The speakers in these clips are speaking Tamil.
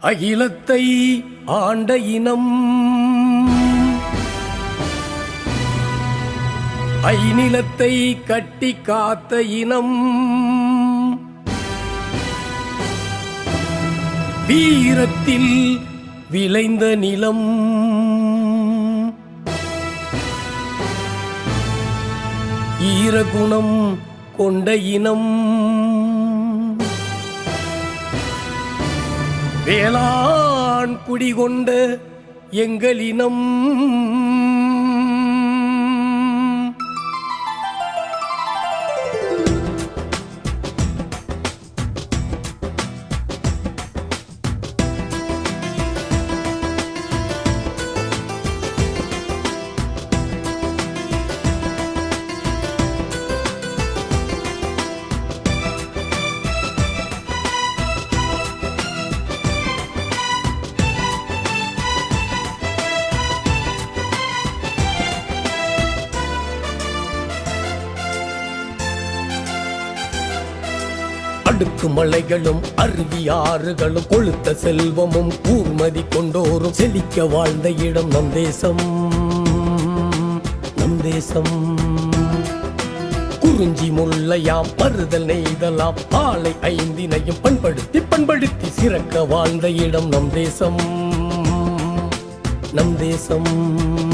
அகிலத்தை ஆண்ட இனம். ஐநிலத்தை கட்டி காத்த இனம். வீரத்தில் விளைந்த நிலம். ஈரகுணம் கொண்ட இனம். வேளாண் குடிகொண்ட எங்களினம் அடுக்கு மலைகளும் அருவி ஆறுகளும் கொளுத்த செல்வமும் கூர்மதி கொண்டோரும் செழிக்க வாழ்ந்த இடம் நம் தேசம். நம் தேசம். குறிஞ்சி முல்லையாம் பருதல் நெய்தலாம் ஆலை ஐந்தினையும் பண்படுத்தி பண்படுத்தி சிறக்க வாழ்ந்த இடம் நம் தேசம். நம் தேசம்.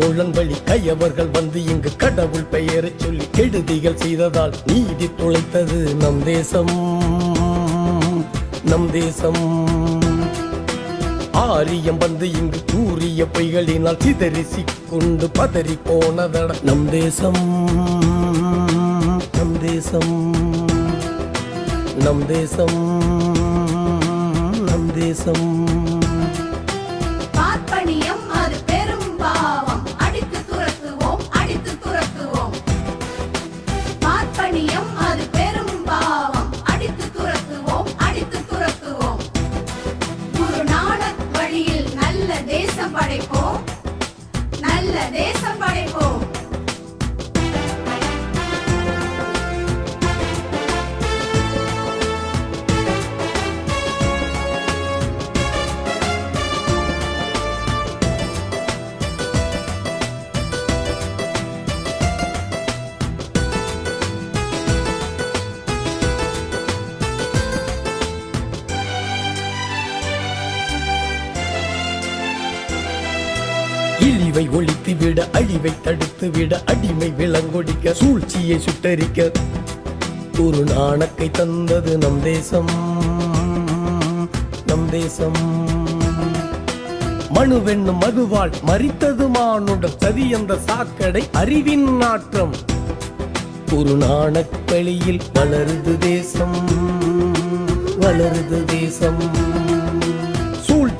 ஐவர் வழி கையவர்கள் வந்து இங்கு கடவுள் பெயரை சொல்லி கெடுதிகள் செய்ததால் நீதி துளைத்தது நம் தேசம் நம் தேசம். ஆரியம் வந்து இங்கு கூறிய பொய்களினால் சிதறி கொண்டு பதறி போனதட நம் தேசம் நம் தேசம். நம் தேசம் நம் தேசம். தேசம் படைப்போம் நல்ல தேசம் படைப்போம். இழிவை ஒழித்து விட அழிவை தடுத்து விட அடிமை விலங்கொடிக்க சூழ்ச்சியை சுட்டரிக்க. ஒரு நாணக்கை தந்தது நம் தேசம் நம் தேசம். மனுவென்னும் மதுவாள் மறித்தது மானுடம் சதி என்ற சாக்கடை அறிவின் நாற்றம். ஒரு நாணக்களியில் வளருது தேசம் வளருது தேசம்.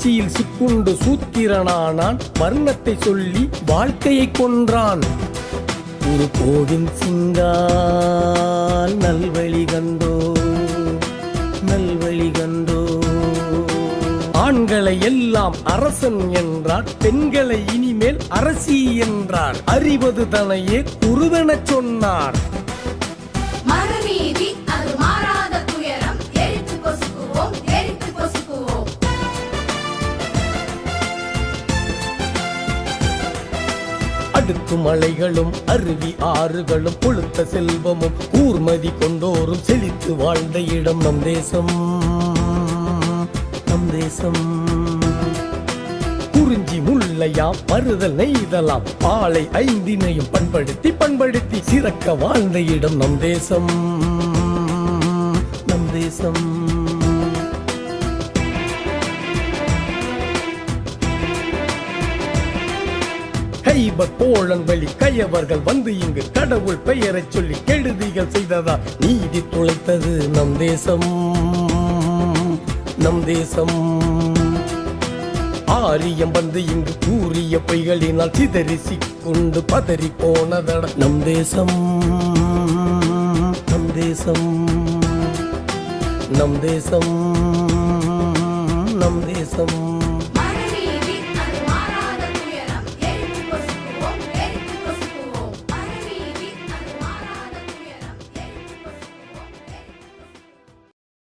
சூழ்ச்சியில் சிக்குண்டு சூத்திரனானான் வர்ணத்தை சொல்லி வாழ்க்கையை கொன்றான். ஒரு கோவின் சிங்கால் நல்வழி கண்டோ நல்வழி கண்டோ. ஆண்களை எல்லாம் அரசன் என்றார் பெண்களை இனிமேல் அரசி என்றார். அறிவது தனையே குருவெனச் சொன்னார். மறுநீதி அது அடுக்கு மலைகளும் அருவி ஆறுகளும் கொளுத்த செல்வமும் கூர்மதி கொண்டோரும் செழித்து வாழ்ந்த இடம் நம் தேசம். நம் தேசம். குறிஞ்சி முல்லையாம் பருதல் நெய்தலாம் பாலை ஐந்தினையும் பண்படுத்தி பண்படுத்தி சிறக்க வாழ்ந்த இடம் நம் தேசம். நம் தேசம். கைபர் போழன் வழி கையவர்கள் வந்து இங்கு கடவுள் பெயரைச் சொல்லி கெடுதிகள் செய்ததா? நீதி துளைத்தது நம் தேசம் நம் தேசம். ஆரியம் வந்து இங்கு கூறிய பொய்களினால் சிதறி கொண்டு பதறி போனதட. நம் தேசம் நம் தேசம் நம் தேசம் நம் தேசம்.